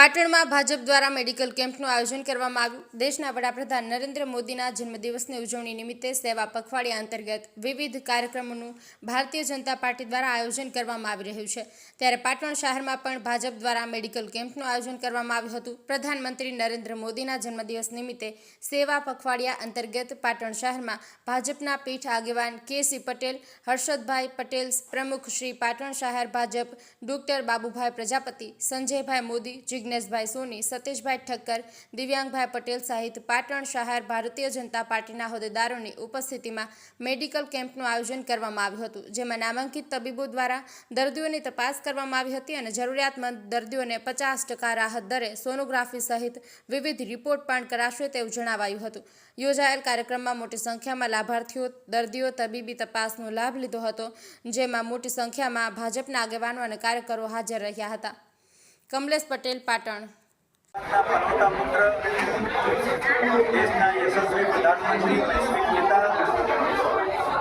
પાટણમાં ભાજપ દ્વારા મેડિકલ કેમ્પનું આયોજન કરવામાં આવ્યું. દેશના વડાપ્રધાન નરેન્દ્ર મોદીના જન્મદિવસની ઉજવણી નિમિત્તે સેવા પખવાડિયા અંતર્ગત વિવિધ કાર્યક્રમોનું ભારતીય જનતા પાર્ટી દ્વારા આયોજન કરવામાં આવી રહ્યું છે. ત્યારે પાટણ શહેરમાં પણ ભાજપ દ્વારા મેડિકલ કેમ્પનું આયોજન કરવામાં આવ્યું હતું. પ્રધાનમંત્રી નરેન્દ્ર મોદીના જન્મદિવસ નિમિત્તે સેવા પખવાડિયા અંતર્ગત પાટણ શહેરમાં ભાજપના પીઠ આગેવાન કેસી પટેલ, હર્ષદભાઈ પટેલ, પ્રમુખ શ્રી પાટણ શહેર ભાજપ ડોક્ટર બાબુભાઈ પ્રજાપતિ, સંજયભાઈ મોદી જિજ્ઞેશભાઈ સોની, સતીશભાઈ ઠક્કર, દિવ્યાંગભાઈ પટેલ સહિત પાટણ શહેર ભારતીય જનતા પાર્ટીના હોદ્દેદારોની ઉપસ્થિતિમાં મેડિકલ કેમ્પનું આયોજન કરવામાં આવ્યું હતું, જેમાં નામાંકિત તબીબો દ્વારા દર્દીઓની તપાસ કરવામાં આવી હતી અને જરૂરિયાતમંદ દર્દીઓને પચાસ ટકા રાહત દરે સોનોગ્રાફી સહિત વિવિધ રિપોર્ટ પણ કરાશે તેવું જણાવાયું હતું. યોજાયેલ કાર્યક્રમમાં મોટી સંખ્યામાં લાભાર્થીઓ, દર્દીઓ, તબીબી તપાસનો લાભ લીધો હતો, જેમાં મોટી સંખ્યામાં ભાજપના આગેવાનો અને કાર્યકરો હાજર રહ્યા હતા. કમલેશ પટેલ, પાટણ.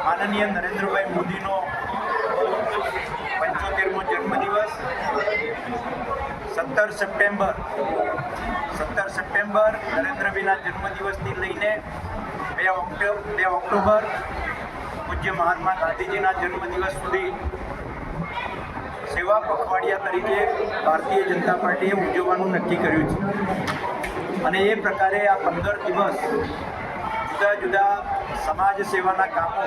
માનનીય નરેન્દ્રભાઈ મોદીનો પંચોતેરમો જન્મદિવસ સત્તર સપ્ટેમ્બર સત્તર સપ્ટેમ્બર નરેન્દ્રભાઈના જન્મદિવસથી લઈને બે ઓક્ટોબર બે ઓક્ટોબર પૂજ્ય મહાત્મા ગાંધીજીના જન્મદિવસ સુધી સેવા પખવાડિયા તરીકે ભારતીય જનતા પાર્ટીએ ઉજવવાનું નક્કી કર્યું છે. અને એ પ્રકારે આ પંદર દિવસ જુદા જુદા સમાજ સેવાના કામો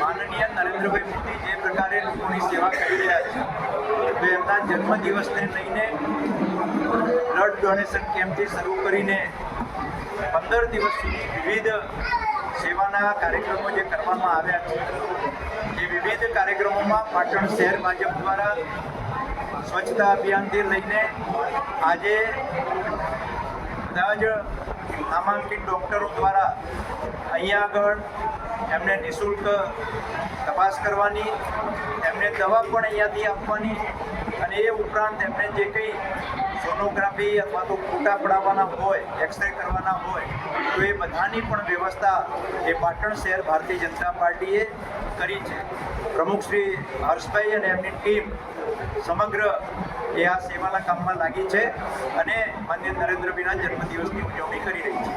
માનનીય નરેન્દ્રભાઈ મોદી જે પ્રકારે લોકોની સેવા કરી રહ્યા છે, તો એમના જન્મદિવસને લઈને બ્લડ ડોનેશન કેમ્પથી શરૂ કરીને પંદર દિવસ સુધી વિવિધ સેવાના કાર્યક્રમો જે કરવામાં આવ્યા છે એ વિવિધ કાર્યક્રમોમાં પાટણ શહેર ભાજપ દ્વારા સ્વચ્છતા અભિયાનથી લઈને આજે બધા જ નામાંકિત ડૉક્ટરો દ્વારા અહીંયા આગળ એમને નિઃશુલ્ક તપાસ કરવાની, એમને દવા પણ અહીંયાથી આપવાની અને એ ઉપરાંત એમને જે કંઈ સોનોગ્રાફી અથવા તો ફોટા પડાવવાના હોય, એક્સરે કરવાના હોય તો એ બધાની પણ વ્યવસ્થા એ પાટણ શહેર ભારતીય જનતા પાર્ટીએ કરી છે. પ્રમુખ શ્રી હર્ષભાઈ અને એમની ટીમ સમગ્ર એ આ સેવાના કામમાં લાગી છે અને માન્ય નરેન્દ્રભાઈના જન્મદિવસની ઉજવણી કરી રહી છે.